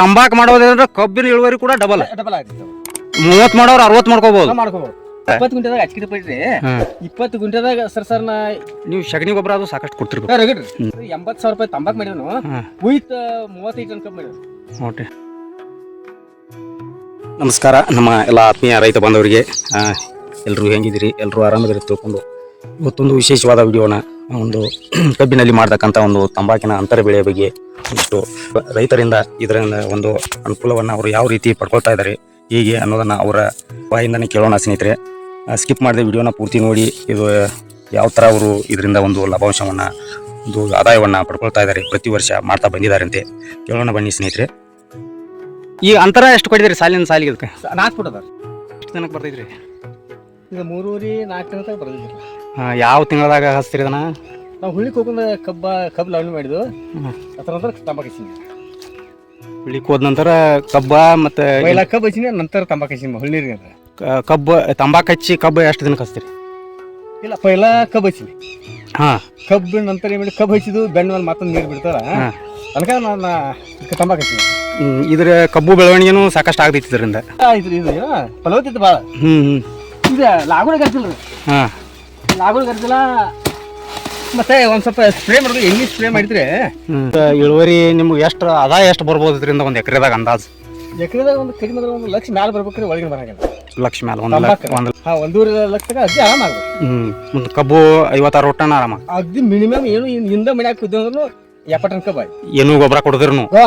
ತಂಬಾಕ್ ಮಾಡೋದಂದ್ರೆ ಕಬ್ಬಿನ ಇಳುವರಿ ಕೂಡ ಡಬಲ್ ಡಬಲ್ ಆಗುತ್ತೆ. ಮೂವತ್ತು ಮಾಡೋರು ಅರವತ್ ಮಾಡ್ಕೋಬಹುದು ಮಾಡ್ಕೋಬಹುದು ಇಪ್ಪತ್ತು ಗುಂಟೆದಾಗ ಅಚ್ಕಿಟ ಪಡ್ರಿ ಇಪ್ಪತ್ತು ಗುಂಟೆದಾಗ ಸರ್ ಸರ್ ನಾ ನೀವು ಸಗಣಿ ಗೊಬ್ಬರ ಅದು ಸಾಕಷ್ಟು ಕೊಡ್ತಿರ್ಬೇಕು. ಎಂಬತ್ತು ಸಾವಿರ ರೂಪಾಯಿ ತಂಬಾಕ್ ಮಾಡಿದ್ನು ಉಯ್ತ ಮೂವತ್ತೈದು ಟನ್ ಕಬ್ಬು ಓಕೆ ನಮಸ್ಕಾರ. ನಮ್ಮ ಎಲ್ಲ ಆತ್ಮೀಯ ರೈತ ಬಾಂಧವರಿಗೆ ಎಲ್ಲರೂ ಹೆಂಗಿದ್ದೀರಿ? ಎಲ್ಲರೂ ಆರಾಮದಿರಿ ತಿಳ್ಕೊಂಡು. ಇವತ್ತೊಂದು ವಿಶೇಷವಾದ ವಿಡಿಯೋನ ಒಂದು ಕಬ್ಬಿನಲ್ಲಿ ಮಾಡ್ತಕ್ಕಂಥ ಒಂದು ತಂಬಾಕಿನ ಅಂತರ ಬೆಳೆಯ ಬಗ್ಗೆ ಇಷ್ಟು ರೈತರಿಂದ ಇದರ ಒಂದು ಅನುಕೂಲವನ್ನು ಅವರು ಯಾವ ರೀತಿ ಪಡ್ಕೊಳ್ತಾ ಇದ್ದಾರೆ ಹೀಗೆ ಅನ್ನೋದನ್ನು ಅವರ ಬಾಯಿಂದನೇ ಕೇಳೋಣ ಸ್ನೇಹಿತರೆ. ಸ್ಕಿಪ್ ಮಾಡಿದ ವಿಡಿಯೋನ ಪೂರ್ತಿ ನೋಡಿ ಇದು ಯಾವ ಥರ ಅವರು ಇದರಿಂದ ಒಂದು ಲಾಭಾಂಶವನ್ನು ಒಂದು ಆದಾಯವನ್ನು ಪಡ್ಕೊಳ್ತಾ ಇದ್ದಾರೆ ಪ್ರತಿ ವರ್ಷ ಮಾಡ್ತಾ ಬಂದಿದ್ದಾರಂತೆ ಕೇಳೋಣ ಬನ್ನಿ ಸ್ನೇಹಿತರೆ. ಈ ಅಂತರ ಎಷ್ಟು ಕೊಟ್ಟಿದ್ರಿ ಸಾಲಿನ ಸಾಲಿಗೆ ಅದಕ್ಕೆ ನಾಲ್ಕು ಫುಟ್ ಅದ ಎಷ್ಟು ಜನಕ್ಕೆ ಬರ್ತೈತ್ರಿ ಈಗ ಮೂರೂರಿ ನಾಲ್ಕು ದಿನ ಯಾವ ತಿಂಗಳದಾಗ ಹಸ್ತಿರಿ ಅದನ್ನ? ನಾವು ಹುಳಿ ಹೋಗ್ಕೊಂಡು ಕಬ್ಬ ಕಬ್ಬು ಲಾವಣಿ ಮಾಡಿದ್ವು. ಅದರ ನಂತರ ತಂಬಾಕು ಹಚ್ಚಿನಿ ಹುಳಿಕ್ ಹೋದ ನಂತರ ಕಬ್ಬ ಮತ್ತು ಪೈಲ ಕಬ್ಬು ಹಚ್ಚಿನಿ ನಂತರ ತಂಬಾಕು ಹಚ್ಚಿನಿ ಹುಳಿ ನೀರಿಗೆ ಕ- ಕಬ್ಬು ತಂಬಾಕು ಹಚ್ಚಿ ಕಬ್ಬು ಎಷ್ಟು ದಿನಕ್ಕೆ ಹಚ್ತೀರಿ? ಇಲ್ಲ ಪೈಲ ಕಬ್ಬು ಹಚ್ಚಿನಿ ಹಾಂ. ಕಬ್ಬು ನಂತರ ಏನು ಮಾಡಿ ಕಬ್ಬು ಹಚ್ಚಿದ್ದು ಬೆಣ್ಣ ಮೇಲೆ ಮತ್ತೊಂದು ನೀರು ಬಿಡ್ತಾರ. ಹಾಂ. ತನಕ ನಾನು ತಂಬಾಕು ಹಚ್ಚಿನಿ ಇದ್ರ ಕಬ್ಬು ಬೆಳವಣಿಗೆನೂ ಸಾಕಷ್ಟು ಆಗ್ತೈತಿ ಇದರಿಂದ ಆಯ್ತು ಇದು ಏನು ಫಲವತ್ತಿತ್ತು ಭಾಳ. ಹ್ಞೂ ಹ್ಞೂ ಇದು ಲಾಗುಣ ರೀ ಹಾಂ. ಲಾಗುಣ ಗರ್ತಿಲ್ಲ ಮತ್ತೆ ಒಂದ್ ಸ್ವಲ್ಪ ಸ್ಪ್ರೇ ಮಾಡಿದ್ರೆ ಎಣ್ಣೆ ಸ್ಪ್ರೇ ಮಾಡಿದ್ರೆ ಇಳುವರಿ ನಿಮ್ಗೆ ಎಷ್ಟು ಅದಾ ಎಷ್ಟು ಬರ್ಬೋದು ಇದರಿಂದ ಒಂದು ಎಕರೆದಾಗ ಅಂದಾಜು? ಎಕರೆದಾಗ ಒಂದು ಕಡಿಮೆ ಅಂದ್ರೆ ಒಂದು ಲಕ್ಷ ಮ್ಯಾಲ ಬರ್ಬೇಕ್ರಿ ಒಳಗಿನ ಬರಂಗಿಲ್ಲ. ಲಕ್ಷ ಮ್ಯಾಲ ಒಂದು ಲಕ್ಷ. ಒಂದು ಹಾ ಒಂದೂವರೆ ಲಕ್ಷ ತನಕ ಅಜ್ಜಿ ಆರಾಮ ಆಗ್ಬೇಕು ಹ್ಞೂ ಮುಂದೆ ಕಬ್ಬು ಐವತ್ತಾರು ಒಟ್ಟನ ಆರಾಮ? ಅದ್ದು ಮಿನಿಮಮ್ ಏನು ಹಿಂದ ಮನೆ ಹಾಕಿದ್ದು ಅಂದ್ರೂ ಎಪ್ಪತ್ತು ಟನ್ ಕಬ್ಬಾಯ್ ಏನೂ ಗೊಬ್ಬರ ಕೊಡದಿರ್ನು? ಹಾ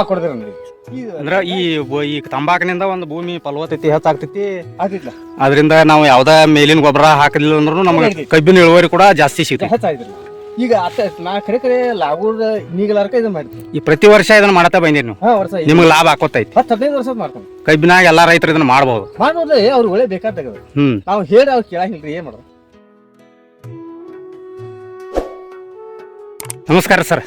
ಅಂದ್ರೆ ಈ ಬ- ಈ ತಂಬಾಕಿನಿಂದ ಒಂದು ಭೂಮಿ ಫಲವತ್ತತೆ ಹೆಚ್ಚಾಗ್ತೈತಿ. ಅದರಿಂದ ನಾವು ಯಾವ್ದ ಮೇಲಿನ ಗೊಬ್ಬರ ಹಾಕಲಿಲ್ಲ ಅಂದ್ರೂ ನಮಗೆ ಕಬ್ಬಿನ ಇಳುವರಿ ಕೂಡ ಜಾಸ್ತಿ ಸಿಗುತ್ತೆ. ಈಗ ಅತ್ತ ನಾ ಕರೆ ಕರೆ ಲಾಗೂರ್ ನೀಗಲಾರ್ಕ ಇದನ್ನ ಮಾಡ್ತೀನಿ ಈ ಪ್ರತಿ ವರ್ಷ ಇದನ್ನ ಮಾಡ್ತಾ ಬಂದಿರಿ ನೀವು? ಹಾ ವರ್ಷ ನಿಮ್ಗೆ ಲಾಭ ಹಾಕೋತೈತಿ ಹತ್ತು ಹದಿನೈದು ವರ್ಷದ ಮಾಡ್ಕೊಂಡು. ಕಬ್ಬಿನಾಗ ಎಲ್ಲಾ ರೈತರು ಇದನ್ನ ಮಾಡ್ಬೋದು. ಮಾಡೋದ್ರೆ ಅವ್ರು ಒಳ್ಳೆ ಬೇಕಾದಾಗ ಹ್ಮ್. ನಾವು ಹೇಳಿ ಅವ್ರು ಕೇಳಂಗಿಲ್ರಿ ಏನ್ ಮಾಡೋದು? ನಮಸ್ಕಾರ ಸರ್.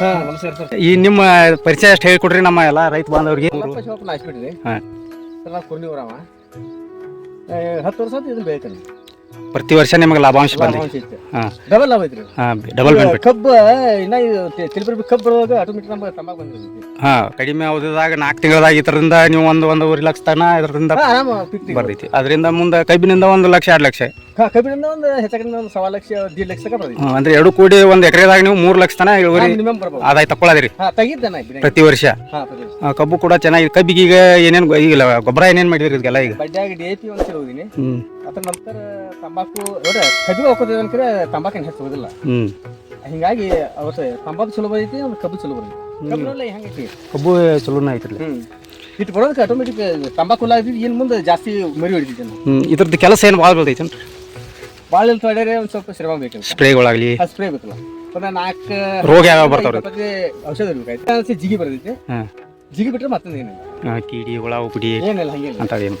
ಹಾ ನಮಸ್ಕಾರ ಸರ್. ಈ ನಿಮ್ಮ ಪರಿಚಯ ಅಷ್ಟು ಹೇಳ್ಕೊಡ್ರಿ ನಮ್ಮ ಎಲ್ಲಾ ರೈತ ಬಾಂಧವರಿಗೆ. ಹಾ. ಸರ್ ನಾವು ಹತ್ತು ವರ್ಷ ಆತು ಇದನ್ನ ಬೆಳಿತಾನೆ. ಪ್ರತಿ ವರ್ಷ ನಿಮಗೆ ಲಾಭಾಂಶ ಬಂದ ಹಾ. ಡಬಲ್ ಲಾಭ ಐತ್ರಿ ಹಾ ಡಬಲ್ ಬೆನಿಫಿಟ್ ಕಬ್ಬ ಇನ್ನ ಆಟೋಮೆಟಿಕ್ ನಮ್ಗೆ ಹಾ ಕಡಿಮೆ ಅವಧಿದಾಗ ನಾಲ್ಕು ತಿಂಗಳದಾಗ ಇದರಿಂದ ನೀವು ಒಂದು ಒಂದೂವರೆ ಲಕ್ಷ ತನ ಇದರಿಂದ ಬರ್ತೈತಿ. ಅದರಿಂದ ಮುಂದೆ ಕಬ್ಬಿನಿಂದ ಒಂದು ಲಕ್ಷ ಎರಡು ಲಕ್ಷ. ಕಬ್ಬಿನಿಂದ ಒಂದು ಹೆಚ್ಚಿನ ಒಂದು ಸವಾ ಲಕ್ಷ ದೀಡ್ ಲಕ್ಷ ಬರ್ತೈತಿ. ಅಂದ್ರೆ ಎರಡು ಕೂಡಿ ಒಂದು ಎಕರೆದಾಗ ನೀವು ಮೂರು ಲಕ್ಷ ತನ ಇಳುವರಿ ಆದಾಯ ಬಿಡಿ ಪ್ರತಿ ವರ್ಷ. ಕಬ್ಬು ಕೂಡ ಚೆನ್ನಾಗಿ ಕಬ್ಬಿಗೆ ಈಗ ಏನೇನು ಈಗ ಗೊಬ್ಬರ ಏನೇನು ಮಾಡಿದ್ರಿ ಇದಕ್ಕೆಲ್ಲ ಈಗ? ಬಡ್ಡ್ಯಾಗ ಡಿ ಎ ಪಿ ಒಂದು ಹ್ಮ್. ಅದ್ರ ನಂತರ ತಂಬಾಕು ನೋಡ್ರಿ ಕಬ್ಬಿಗೆ ಹಾಕೋತೀವಿ ಅನ್ಕರೆ ತಂಬಾಕು ಏನು ಹೆಚ್ಚು ಹೋಗೋದಿಲ್ಲ ಹಿಂಗಾಗಿ ಅವ್ರ ತಂಬಾಕು ಚಲೋ ಬರೈತಿ ಒಂದು ಕಬ್ಬು ಚಲೋ ಬರೈತಿ. ಹೆಂಗೈತಿ ಕಬ್ಬು ಚಲೋನ ಐತ್ರಿ. ಇಟ್ಟು ಬರೋದಕ್ಕೆ ಆಟೋಮೆಟಿಕ್ ತಂಬಾಕು ಹುಲ್ಲಾಗ್ತಿದ್ದು ಏನು ಮುಂದೆ ಜಾಸ್ತಿ ಮರಿ ಹೊಡಿತೈತಿ ನಾವು ಹ್ಮ್. ಇದ್ರದ್ದು ಕೆಲಸ ಏನು ಭಾಳ ಬೀಳ್ತೈತೆ ಭಾಳ ಇಲ್ಲಿ ತೊಡೆರೆ ಒಂದು ಸ್ವಲ್ಪ ಶ್ರಮ ಬೇಕು ಸ್ಪ್ರೇಗಳಾಗಲಿ. ಸ್ಪ್ರೇ ಬೇಕಲ್ಲ. ಒಂದು ನಾಲ್ಕು ರೋಗ ಯಾವ ಬರ್ತಾವ್ರಿ ಔಷಧ ಅನ್ಸಿ ಜಿಗಿ ಬರ್ತೈತಿ. ಜಿಗಿ ಬಿಟ್ರೆ ಮತ್ತೊಂದು ಏನಿಲ್ಲ. ಕೀಡಿ ಹುಳ ಉಪಡಿ ಏನಿಲ್ಲ ಹಂಗಿಲ್ಲ ಅಂತ ಏನು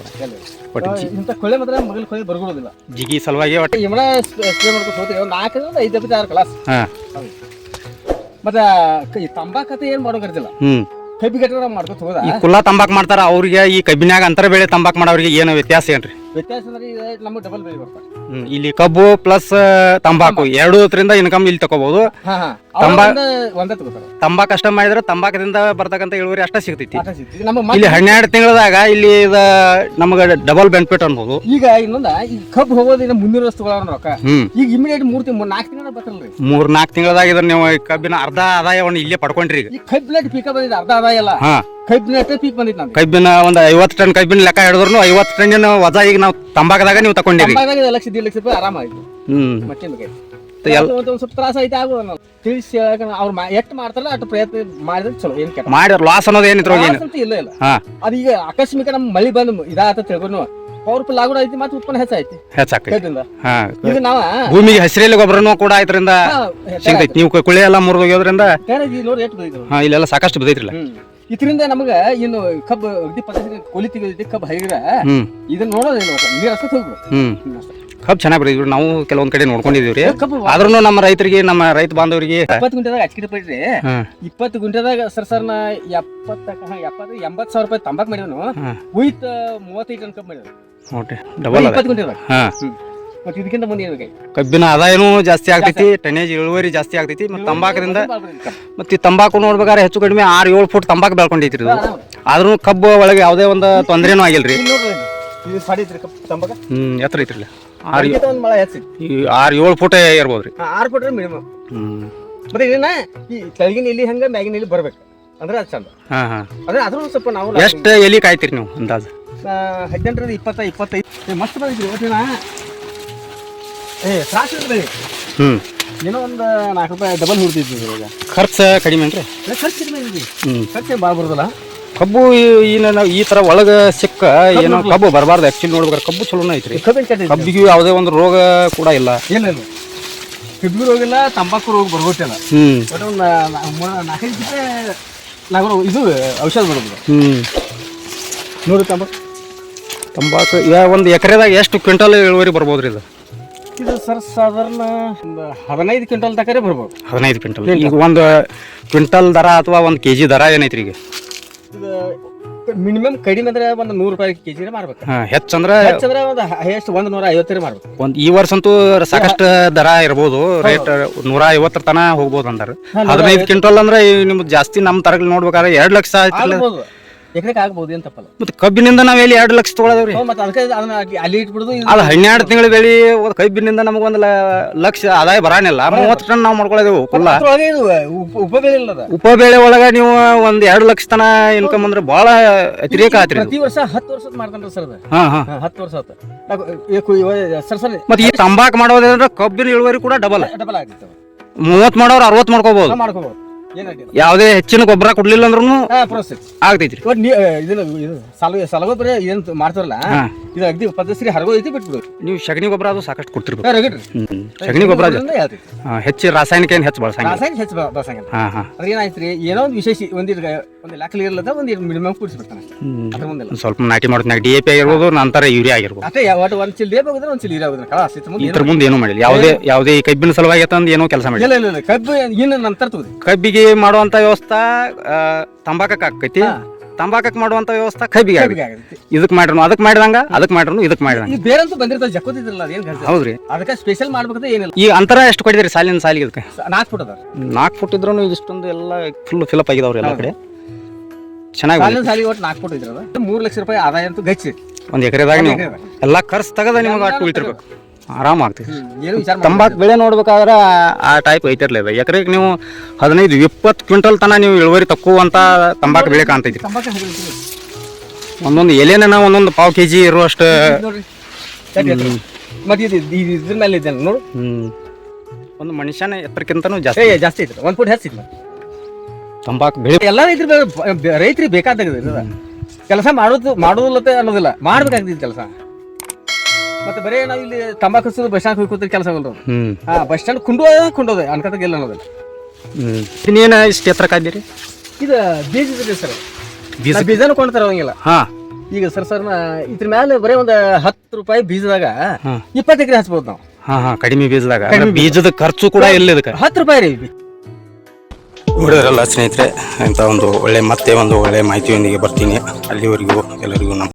ಜಿ- ಇಂಥ ಕೊಳ್ಳೆ ಮಾತ್ರ ಮಗಲ್ ಜಿಗಿ ಸಲುವಾಗಿ ಒಟ್ಟು ಇವನ ಸ್ಪ್ರೇ ಮಾಡ್ಕೊಂಡು ಹೋಗ್ತೀವಿ. ಒಂದು ನಾಲ್ಕರಿಂದ ಐದು ಎಪ್ಪತ್ತು ಆರು ಕ್ಲಾಸ್ ಹಾಂ. ಮತ್ತೆ ಈ ತಂಬಾಕತೆ ಏನು ಮಾಡೋಕರ್ತಿಲ್ಲ ಹ್ಞೂ ಕಬ್ಬಿ ಕಟ್ಟಿದ್ರೆ ಮಾಡ್ಕೊತ ಹೋದ. ಈ ಕುಲ್ಲ ತಂಬಾಕ್ ಮಾಡ್ತಾರ ಅವ್ರಿಗೆ ಈ ಕಬ್ಬಿನ್ಯಾಗ ಅಂತರ ಬೆಳೆ ತಂಬಾಕ್ ಮಾಡೋರಿಗೆ ಏನು ವ್ಯತ್ಯಾಸ ಏನ್ರಿ? ವ್ಯತ್ಯಾಸ ಅಂದ್ರೆ ಈಗ ನಮಗೆ ಡಬಲ್ ಬೆಲೆ ಬರ್ತಾರೆ ಹ್ಮ್ ಇಲ್ಲಿ ಕಬ್ಬು ಪ್ಲಸ್ ತಂಬಾಕು ಎರಡೂದ್ರಿಂದ ಇನ್ಕಮ್ ಇಲ್ಲಿ ತಗೋಬಹುದು. ಹಾ ಹಾ. ತಂಬಾ- ಒಂದೇ ತಗೋತಾರೆ. ತಂಬಾಕ್ ಅಷ್ಟ ಮಾಡಿದ್ರೆ ತಂಬಾಕದಿಂದ ಬರ್ತಕ್ಕಂಥ ಇಳುವರಿ ಅಷ್ಟ ಸಿಗ್ತೈತಿ. ಆಟ ಸಿಗ್ತದೆ ನಮ್ಮ ಇಲ್ಲಿ ಹನ್ನೆರಡು ತಿಂಗಳದಾಗ ಇಲ್ಲಿ ಇದ ನಮಗ ಡಬಲ್ ಬೆನಿಫಿಟ್ ಅನ್ಬೋದು. ಈಗ ಇನ್ನೊಂದ ಈಗ ಕಬ್ಬು ಹೋಗೋದಿನ ಮುಂದಿನ ವರ್ಷ ತಗೊಳ್ಳೋಣ ರೊಕ್ಕ. ಹ್ಮ್. ಈಗ ಇಮಿಡಿಯೇಟ್ ಮೂರು ತಿಂಗಳು ನಾಲ್ಕು ತಿಂಗಳ ಬರ್ತಲ್ರಿ ಮೂರ್ ನಾಲ್ಕು ತಿಂಗಳದಾಗ ಇದ್ರ ನೀವು ಈ ಕಬ್ಬಿನ ಅರ್ಧ ಆದಾಯವನ್ನು ಇಲ್ಲೇ ಪಡ್ಕೊಂಡ್ರಿ ಈಗ. ಕಬ್ಬಿನ ಪೀಕ ಬಂದಿದೆ ಅರ್ಧ ಆದಾಯ ಇಲ್ಲ ಹಾ. ಕಬ್ಬಿನ ಪೀಕ್ ಬಂದಿತ್ತು ನಮ್ಗೆ. ಕಬ್ಬಿನ ಒಂದ್ ಐವತ್ತು ಟನ್ ಕಬ್ಬಿನ ಲೆಕ್ಕ ಹಿಡಿದ್ರು ಐವತ್ತು ಟನ್ ವಜಾ ಈಗ ನಾವು ತಂಬಾಕದಾಗ ನೀವು ತಕೊಂಡಿರಿ ತಂಬಾಕಾಗ ಲಕ್ಷ ದೀಡ್ ಲಕ್ಷ ರೂಪಾಯಿ ಹ್ಮ್. ಮತ್ತೆ ಒಂದು ಸ್ವಲ್ಪ ತ್ರಾಸ ಐತೆ ತಿಳಿಸಿ ಹೇಳಕ ಅವ್ರು ಮಾ- ಎಷ್ಟು ಮಾಡ್ತಾರಲ್ಲ ಅಷ್ಟು ಪ್ರಯತ್ನ ಮಾಡಿದ್ರೆ ಚಲೋ ಏನ್ ಕೆಟ್ಟ? ಮಾಡಿರ್ ಲಾಸ್ ಅನ್ನೋದು ಏನಿದ್ರು ಏನು? ತ್ರಾಸ ಅಂತೂ ಇಲ್ಲ ಇಲ್ಲ. ಹಾ. ಅದೀಗ ಆಕಸ್ಮಿಕ ನಮ್ಮ ಮಳಿ ಬಂದು ಇದಾತ ತಿಳ್ಕೊಂಡು ಪವರ್ಫುಲ್ ಆಗೋ ಐತಿ ಮತ್ತೆ ಉತ್ಪನ್ನ ಹೆಚ್ಚಾಯ್ತಿ ಹೆಚ್ಚಾಕೈತಿ ಕಬ್ಬಿಂದ ಹಾ. ಈಗ ನಾವ ಭೂಮಿಗೆ ಹಸಿರೆಲೆ ಗೊಬ್ಬರನು ಕೂಡ ಇದರಿಂದ ಹಾ, ಸಿಗ್ತೈತಿ. ನೀವು ಕು- ಕುಳಿ ಎಲ್ಲ ಮುರಿದೋಗ್ಯೋದ್ರಿಂದ ಚೆನ್ನಾಗಿ ಈಗ ನೋಡಿ ಎಷ್ಟು ಬಂದಿದ್ರು ಹಾ ಇಲ್ಲೆಲ್ಲ ಸಾಕಷ್ಟು ಬಿದ್ದೈತ್ರಲ್ಲ ಹ್ಮ್. ಇದರಿಂದ ನಮಗ ಇನ್ನು ಕಬ್ಬು ಅಗದಿ ಪದ್ಧತಿ ಕೊಲಿ ತೆಗೆದೈತಿ ಕಬ್ಬು ಹೈಗ್ರ. ಹ್ಮ್. ಇದನ್ನ ನೋಡೋದಿಲ್ಲ. ನೀರ್ ಅಷ್ಟು ಹ್ಮ್. ಹ್ಮ್, ಅಷ್ಟೇ. ಕಬ್ಬು ಚೆನ್ನಾಗಿ ನಾವು ಕೆಲವೊಂದ್ ಕಡೆ ನೋಡ್ಕೊಂಡಿದೀವಿ ರೀ. ಆದ್ರೂ ನಮ್ಮ ರೈತರಿಗೆ ನಮ್ಮ ರೈತ ಬಾಂಧವರಿಗೆ. ಇಪ್ಪತ್ತು ಗುಂಟೆದಾಗ ಪಡ್ರಿ ಇಪ್ಪತ್ತು ಗುಂಟೆದಾಗ ಸರ್ ಸರ್ ನಾ ಎಪ್ಪತ್ತ ಎಪ್ಪತ್ತು ಎಂಬತ್ತು ಸಾವಿರ ರೂಪಾಯಿ ತಂಬಾಕ್ ಮಾಡಿದನು ಉಯ್ತ ಮೂವತ್ತೈದು ಟನ್ ಕಬ್ಬು ಮಾಡಿದ್ರು ಓಕೆ ಡಬಲ್ ಅದ. ಇಪ್ಪತ್ತು ಗುಂಟೆದಾಗ. ಹಾ. ಹ್ಮ್. ಮತ್ತೆ ಇದಕ್ಕಿಂತ ಮುಂದೆ ಏನ್ ಕಬ್ಬಿನ ಆದಾಯನೂ ಜಾಸ್ತಿ ಆಗ್ತೈತಿ ಟನೇಜ್ ಇಳುವರಿ ಜಾಸ್ತಿ ಆಗ್ತೈತಿ ಮತ್ತೆ ತಂಬಾಕದಿಂದ ಮತ್ತೆ ತಂಬಾಕು ನೋಡ್ಬೇಕಾದ್ರೆ ಹೆಚ್ಚು ಕಡಿಮೆ ಆರು ಏಳು ಫುಟ್ ತಂಬಾಕು ಬೆಳ್ಕೊಂಡೈತಿ ಇದು ಆದ್ರೂ ಕಬ್ಬು ಒಳಗೆ ಯಾವುದೇ ಒಂದು ತೊಂದರೆನೂ ಆಗಿಲ್ರಿ. ಹ್ಮ್ ಎತ್ತರ ಐತ್ರಿ ಆರು ಅದಕ್ಕಿಂತ ಒಂದು ಮಳ ಹೆಚ್ಚಿ ಈ ಆರು ಏಳು ಫೂಟ ಇರ್ಬೋದು ರೀ. ಆರು ಕೊಟ್ರೆ ಮಿನಿಮಮ್ ಹ್ಮ್. ಮತ್ತೆ ಇದನ್ನ ಈ ಕೆಳಗಿನ ಇಲ್ಲಿ ಹಂಗ ಮ್ಯಾಗಿನ ಇಲ್ಲಿ ಬರ್ಬೇಕು. ಅಂದ್ರೆ ಅದು ಚಂದ. ಹಾಂ ಹಾಂ. ಅಂದ್ರೆ ಅದ್ರೂ ಸ್ವಲ್ಪ ನಾವು ಎಷ್ಟು ಎಲಿ ಕಾಯ್ತೀರಿ ನೀವು ಅಂದಾಜು? ಹದಿನೆಂಟರಿಂದ ಇಪ್ಪತ್ತ ಇಪ್ಪತ್ತೈದು. ಏ, ಮಸ್ತ್ ಬಂದಿದ್ರಿ ಇವತ್ತಿನ ಏ ತ್ರಾಸ ಬೆಳೆ ಹ್ಞೂ ಏನೋ ಒಂದು ನಾಲ್ಕು ರೂಪಾಯಿ ಡಬಲ್ ಹುಡ್ತಿದ್ವಿ ಇವಾಗ ಖರ್ಚು ಕಡಿಮೆ ಅಂದ್ರೆ ಏ, ಖರ್ಚು ಕಡಿಮೆ ಇದೆ ಹ್ಞೂ ಖರ್ಚು ಭಾಳ ಬರೋದಿಲ್ಲ. ಕಬ್ಬು ಈ- ಈ ನಾವು ಈ ಥರ ಒಳಗೆ ಸಿಕ್ಕ ಏನೋ ಕಬ್ಬು ಬರಬಾರ್ದು. ಆಕ್ಚುಲಿ ನೋಡ್ಬೇಕಾರೆ ಕಬ್ಬು ಚಲೋನ ಐತ್ರಿ. ಕಬ್ಬಿಗೂ ಯಾವುದೇ ಒಂದು ರೋಗ ಕೂಡ ಇಲ್ಲ. ಇಲ್ಲ ಇಲ್ಲ. ಕಿಡ್ನಿ ರೋಗ ಇಲ್ಲ ತಂಬಾಕು ರೋಗ ಬರ್ಬೋದಿಲ್ಲ ಒಂದು ನಾಲ್ಕೈದು ಇದು ಔಷಧ ಬರೋದು ಹ್ಞೂ ನೋಡಿ ತಂಬಾಕು. ತಂಬಾಕು ಯಾ ಒಂದು ಎಕರೆದಾಗ ಎಷ್ಟು ಕ್ವಿಂಟಲ್ ಇಳುವರಿ ಬರ್ಬೋದ್ರಿ ಇದು? ಇದು ಸರ್ ಸಾಧಾರಣ ಒಂದು ಹದಿನೈದು ಕ್ವಿಂಟಲ್ ತಕರೆ ಬರ್ಬೋದು. ಹದಿನೈದು ಕ್ವಿಂಟಲ್. ಈಗ ಒಂದು ಕ್ವಿಂಟಲ್ ದರ ಅಥವಾ ಒಂದು ಕೆ ಜಿ ದರ ಏನೈತ್ರಿ ಈಗ? ಮಿನಿಮಮ್ ಕಡಿಮೆ ಅಂದ್ರೆ ಒಂದು ನೂರು ರೂಪಾಯಿ ಕೆಜಿ ಮಾಡ್ಬೇಕು ಮಾರ್ಬೇಕು. ಹಾಂ ಹೆಚ್ಚಂದ್ರೆ ಹೆಚ್ಚಂದ್ರೆ ಒಂದು ಹೈಯೆಸ್ಟ್ ಒಂದು ನೂರ ಐವತ್ತರ ಮಾರ್ಬೇಕು. ಒಂದು ಈ ವರ್ಷ ಅಂತೂ ಸಾಕಷ್ಟು ದರ ಇರ್ಬೋದು ರೇಟ್ ನೂರ ಐವತ್ತರ ತನ ಹೋಗ್ಬೋದು ಅಂದಾರ. ಹದಿನೈದು ಕ್ವಿಂಟಲ್ ಅಂದ್ರೆ ನಿಮ್ಗೆ ನಿಮ್ದು ಜಾಸ್ತಿ ನಮ್ಮ ತರಗಲಿ ನೋಡ್ಬೇಕಾದ್ರೆ ಎರಡು ಲಕ್ಷ ಆಯ್ತು ಆಗ್ಬೋದು. ಎಕರೆಗೆ ಆಗ್ಬೋದು ಏನ್ ತಪ್ಪಲ್ಲ. ಮತ್ತೆ ಕಬ್ಬಿನಿಂದ ನಾವ್ ಎಲ್ಲಿ ಎರಡು ಲಕ್ಷ ತೊಗೊಳದೇವ್ರಿ? ಹ್ಞೂ, ಮತ್ತೆ ಅದಕ್ಕೆ ಅದನ್ನ ಅಲ್ಲಿ- ಅಲ್ಲಿ ಇಟ್ಬಿಡುದು ಇದು ಅದು ಹನ್ನೆರಡು ತಿಂಗಳು ಬೆಳಿ ಕಬ್ಬಿನಿಂದ ಕಬ್ಬಿನಿಂದ ಒಂದ್ ಲಕ್ಷ ಆದಾಯ ಬರಾನಿಲ್ಲ. ಮೂವತ್ತು ಟನ್ ನಾವು ಮಾಡ್ಕೊಳ್ಳೋದೇವು ಕುಲ್ಲ ಅದ್ರೊಳಗೆ ಇದು ಉಪ- ಉಪಬೇಳೆ ಇಲ್ಲ ಅದು. ಉಪಬೇಳೆ ಒಳಗ ನೀವು ಒಂದ್ ಎರಡು ಲಕ್ಷ ತನ ಇನ್ಕಮ್ ಅಂದ್ರೆ ಬಹಳ ಅತಿರೇಕ ಆತ್ರಿ ಇದು. ಪ್ರತಿ ವರ್ಷ ಹತ್ತು ವರ್ಷ ಮಾಡ್ತಾನ್ರಿ ಸರ್ ಅದು. ಹಾ ಹಾ. ಹಾ, ಹತ್ತು ವರ್ಷ ಆತು. ನಾವು ಈ ಕು- ಇವ- ಸರ್ ಸರ್ ಮತ್ತೆ ಈ ತಂಬಾಕ್ ಮಾಡೋದಂದ್ರೆ ಕಬ್ಬಿನ ಇಳುವರಿ ಕೂಡ ಡಬಲ್ ಡಬಲ್ ಆಗಿತ್ತು ಮೂವತ್ ಮಾಡೋರು ಅರವತ್ ಮಾಡ್ಕೋಬಹುದು ಏನಾಗಿಲ್ಲ ಯಾವುದೇ ಹೆಚ್ಚಿನ ಗೊಬ್ಬರ ಕೊಡ್ಲಿಲ್ಲ ಅಂದ್ರೂ ಆ ಪ್ರೋಸೆಸ್ ಆಗ್ತೈತ್ರಿ. ನೀ ಇದನ್ನ ಇದು ಸಲ ಸಲಗೊಬ್ಬರ ಏನು ಮಾಡ್ತಾರಲ್ಲ ಇದು ಅಗ್ದಿ ಪದ್ಧತಿ ಹರಗೋ ಐತಿ ಬಿಟ್ಬಿಡು. ನೀವು ಸಗಣಿ ಗೊಬ್ಬರ ಅದು ಸಾಕಷ್ಟು ಕೊಡ್ತಿರ್ಬೇಕು. ರಗಡ್ರಿ. ಸಗಣಿ ಗೊಬ್ಬರ. ಹೆಚ್ಚು ರಾಸಾಯನಿಕ ಏನ್ ಹೆಚ್ಚು ಬಳಸಂಗಿಲ್ಲ. ರಾಸಾಯನಿಕ ಹೆಚ್ಚು ಬಳಸಂಗಿಲ್ಲ. ಅದ್ರ ಏನಾಯ್ತು ರೀ ಏನೋ ಒಂದು ವಿಶೇಷ ಒಂದಿರ ಒಂದು ಲೆಕ್ಕ ಇರ್ಲದ ಒಂದು ಮಿನಿಮಮ್ ಕೂಡಿಸ್ಬಿಡ್ತಾನೆ. ಅದ್ರ ಸ್ವಲ್ಪ ನಾಟಿ ಮಾಡ್ತೀನಿ ಡಿ ಎ ಪಿ ಆಗಿರ್ಬೋದು ನಂತರ ಯೂರಿಯಾ ಆಗಿರ್ಬೋದು. ಅಷ್ಟೇ ಒಟ್ಟು ಒಂದು ಚಿಲ್ ಡಿ ಹೋಗಿದ್ರೆ ಒಂದು ಚಿಲ್ ಯೂರಿಯಾ ಹೋಗಿದ್ರೆ. ಕಳ ಅಷ್ಟೇ ಮುಂದೆ ಇದ್ರ ಮುಂದೆ ಏನು ಮಾಡಿಲ್ಲ. ಯಾವುದೇ ಯಾವುದೇ ಕಬ್ಬಿನ ಸಲುವಾಗಿ ತಂದು ಏನೂ ಕೆಲಸ ಮಾಡಿಲ್ಲ. ಇಲ್ಲ ಇಲ್ಲ ಕಬ್ಬು ಇನ್ನು ನಂತರ ತಗೋದು ಕಬ್ಬಿಗೆ ಮಾಡುವಂತ ವ್ಯವಸ್ಥೆ ತಂಬಾಕಕ್ಕೆ ಆಕೈತಿ ತಂಬಾಕಕ್ಕೆ ಮಾಡುವಂತ ವ್ಯವಸ್ಥಾ ಕಬ್ಬಿಗೆ ಆಗೈತಿ ಇದಕ್ ಮಾಡ್ರು ಅದಕ್ಕೆ ಮಾಡಿದಂಗ ಅದಕ್ಕೆ ಮಾಡ್ರು ಇದಕ್ಕೆ ಮಾಡಿದಂಗ. ಈ ಬೇರಂತೂ ಬಂದಿರ್ತಾವೆ ಜಕ್ಕೋತಿದ್ರಲ್ಲ ಅದೇನು ಹೌದ್ರಿ. ಅದಕ್ಕೆ ಸ್ಪೆಷಲ್ ಮಾಡ್ಬೇಕಂತ ಏನಿಲ್ಲ. ಈ ಅಂತರ ಎಷ್ಟು ಕೊಟ್ಟಿದ್ರಿ ಸಾಲಿನ ಸಾಲಿಗೆ ಇದಕ್ಕೆ? ನಾಲ್ಕು ಫುಟ್ ಅದ ನಾಲ್ಕು ಫುಟ್ ಇದ್ರೂ ಇಷ್ಟೊಂದು ಎಲ್ಲ ಫುಲ್ ಫಿಲಪ್ ಆಗಿದಾವ್ರಿ ಎಲ್ಲ ಕಡೆ. ಚೆನ್ನಾಗಿ ಸಾಲಿನ ಸಾಲಿಗೆ ಒಟ್ಟು ನಾಲ್ಕು ಫುಟ್ ಇದ್ರದ ಮೂರು ಲಕ್ಷ ರೂಪಾಯಿ ಆದಾಯ ಅಂತೂ ಗಚ್ಚಿ. ಒಂದ್ ಎಕರೆದಾಗ ನೀವು. ಎಲ್ಲ ಖರ್ಚು ತೆಗೆದ ನಿಮಗೆ ಅಟ್ಟು ಉಳಿತಿರ್ಬೇಕು. ಆರಾಮ ಆಗ್ತೈತಿ ತಂಬಾಕು ಬೆಳೆ ನೋಡ್ಬೇಕಾದ್ರೆ ಆ ಟೈಪ್ ಐತಿರ್ಲಿಲ್ಲ. ಯಾಕ್ರೆ ನೀವು ಹದಿನೈದು ಇಪ್ಪತ್ತು ಕ್ವಿಂಟಲ್ ತನ ನೀವು ಇಳುವರಿ ತಕ್ಕುವಂತ ತಂಬಾಕು ಬೆಳೆ ಕಾಣ್ತೈತಿ ಒಂದೊಂದು ಎಲೆನ ಒಂದೊಂದು ಪಾವ್ ಕೆ ಜಿ ಇರುವಷ್ಟು ಒಂದು ಮನುಷ್ಯನ ಎತ್ತರಕ್ಕಿಂತನೂ ಜಾಸ್ತಿ. ಜಾಸ್ತಿ ಐತಿ ಒಂದು ಫುಟ್ ಹೆಚ್ಚಿಲ್ಲ ತಂಬಾಕು ಬೆಳೆ. ಎಲ್ಲ ರೈತರು ರೈತರಿಗೆ ಬೇಕಾದಾಗ ಕೆಲಸ ಮಾಡೋದು ಮಾಡೋದಿಲ್ಲ ಅನ್ನೋದಿಲ್ಲ. ಮಾಡ್ಬೇಕಾಗ್ತೈತಿ ಕೆಲಸ. ಮತ್ತೆ ಬರೇ ನಾವು ಇಲ್ಲಿ ತಂಬಾಕು ಹಚ್ಚೋದು ಬಸ್ ಸ್ಟ್ಯಾಂಡ್ ಹೋಗಿ ಕೆಲಸ ಆಗಲ್ಲ ಹ್ಮ್. ಹಾ ಬಸ್ ಸ್ಟ್ಯಾಂಡ್ ಕುಂಡು ಕುಂಡೋದೆ ಅನ್ಕತ ಇಲ್ಲ ಅನ್ನೋದಿಲ್ಲ ಹ್ಮ್. ಇನ್ನೇನ ಇಷ್ಟು ಎತ್ತರ ಕಾದಿರಿ ಇದು ಬೀಜ ಇದೆ ಸರ್. ಬೀಜ ಬೀಜನೂ ಕೊಂಡ್ತಾರ ತರೋಂಗಿಲ್ಲ ಹಾ. ಈಗ ಸರ್ ಸರ್ ನಾ ಇದ್ರ ಮೇಲೆ ಬರೀ ಒಂದು ಹತ್ತು ರೂಪಾಯಿ ಬೀಜದಾಗ. ಇಪ್ಪತ್ತು ಎಕರೆ ಹಚ್ಬೋದು ನಾವು. ಹಾ ಹಾ ಕಡಿಮೆ ಬೀಜದಾಗ. ಅಂದ್ರೆ ಬೀಜದ ಖರ್ಚು ಕೂಡ ಇಲ್ಲ ಇದಕ್ಕೆ. ಹತ್ತು ರೂಪಾಯಿ ರೀ ನೋಡಿದ್ರಲ್ಲ ಸ್ನೇಹಿತರೆ ಅಂತ ಒಂದು ಒಳ್ಳೆ ಮತ್ತೆ ಒಂದು ಒಳ್ಳೆ ಮಾಹಿತಿಯೊಂದಿಗೆ ಬರ್ತೀನಿ. ಅಲ್ಲಿವರೆಗೂ ಎಲ್ಲರಿಗೂ ನಮ್ಮ